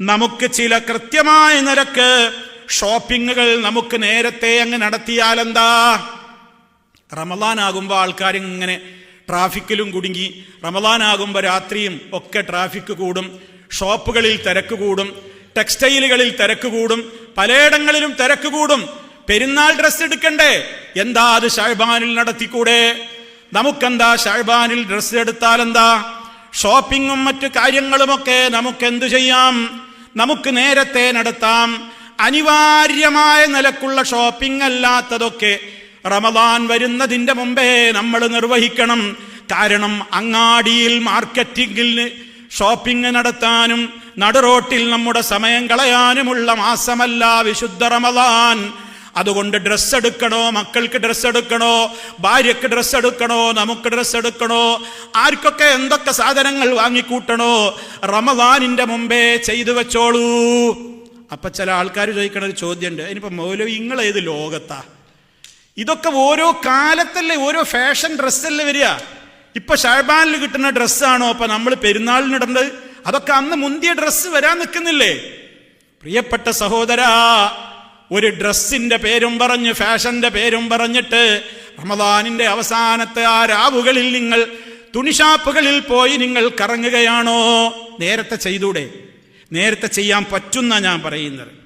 നമുക്ക് ചില കൃത്യമായ നിരക്ക് ഷോപ്പിങ്ങുകൾ നമുക്ക് നേരത്തെ അങ്ങ് നടത്തിയാൽ നടത്തിയാലെന്താ? റമദാനാകുമ്പോൾ ആൾക്കാർ ഇങ്ങനെ ട്രാഫിക്കിലും കുടുങ്ങി. റമദാനാകുമ്പോൾ രാത്രിയും ഒക്കെ ട്രാഫിക് കൂടും. ഷോപ്പുകളിൽ തിരക്ക് കൂടും. ടെക്സ്റ്റൈലുകളിൽ തിരക്ക് കൂടും. പലയിടങ്ങളിലും തിരക്ക് കൂടും. പെരുന്നാൾ ഡ്രസ്സ് എടുക്കണ്ടേ? എന്താ അത് ഷാഹ്ബാനിൽ നടത്തിക്കൂടെ? നമുക്കെന്താ ഷാഹ്ബാനിൽ ഡ്രസ്സ് എടുത്താൽ എന്താ ഷോപ്പിങ്ങും മറ്റു കാര്യങ്ങളുമൊക്കെ നമുക്ക് എന്തു ചെയ്യാം? നമുക്ക് നേരത്തെ നടത്താം. അനിവാര്യമായ നിലക്കുള്ള ഷോപ്പിംഗ് അല്ലാത്തതൊക്കെ റമദാൻ വരുന്നതിന്റെ മുമ്പേ നമ്മൾ നിർവഹിക്കണം. കാരണം അങ്ങാടിയിൽ മാർക്കറ്റിംഗിൽ ഷോപ്പിംഗ് നടത്താനും നടുറോട്ടിൽ നമ്മുടെ സമയം കളയാനുമുള്ള മാസമല്ല വിശുദ്ധ റമദാൻ. അതുകൊണ്ട് ഡ്രസ്സ് എടുക്കണോ മക്കൾക്ക് ഡ്രസ്സ് എടുക്കണോ ഭാര്യക്ക് ഡ്രസ്സ് എടുക്കണോ നമുക്ക് ഡ്രസ്സ് എടുക്കണോ ആർക്കൊക്കെ എന്തൊക്കെ സാധനങ്ങൾ വാങ്ങിക്കൂട്ടണോ റമദാനിന്റെ മുമ്പേ ചെയ്തു വെച്ചോളൂ. അപ്പൊ ചില ആൾക്കാർ ചോദിക്കണ ഒരു ചോദ്യമുണ്ട് ഇനിയിപ്പോ മൗലവി നിങ്ങൾ ഏത് ലോകത്താ? ഇതൊക്കെ ഓരോ കാലത്തല്ലേ ഓരോ ഫാഷൻ ഡ്രസ്സല്ലേ വരിക? ഇപ്പൊ ഷാബാനിൽ കിട്ടുന്ന ഡ്രസ്സാണോ അപ്പൊ നമ്മൾ പെരുന്നാളിനിടേണ്ടത് അതൊക്കെ അന്ന് മുന്തിയ ഡ്രസ്സ് വരാൻ നിൽക്കുന്നില്ലേ? പ്രിയപ്പെട്ട സഹോദരാ ഒരു ഡ്രസ്സിന്റെ പേരും പറഞ്ഞ് ഫാഷന്റെ പേരും പറഞ്ഞിട്ട് റമദാനിന്റെ അവസാനത്തെ ആ രാവുകളിൽ നിങ്ങൾ തുണിഷാപ്പുകളിൽ പോയി നിങ്ങൾ കറങ്ങുകയാണോ? നേരത്തെ ചെയ്തൂടെ. നേരത്തെ ചെയ്യാൻ പറ്റുന്ന ഞാൻ പറയുന്നത്.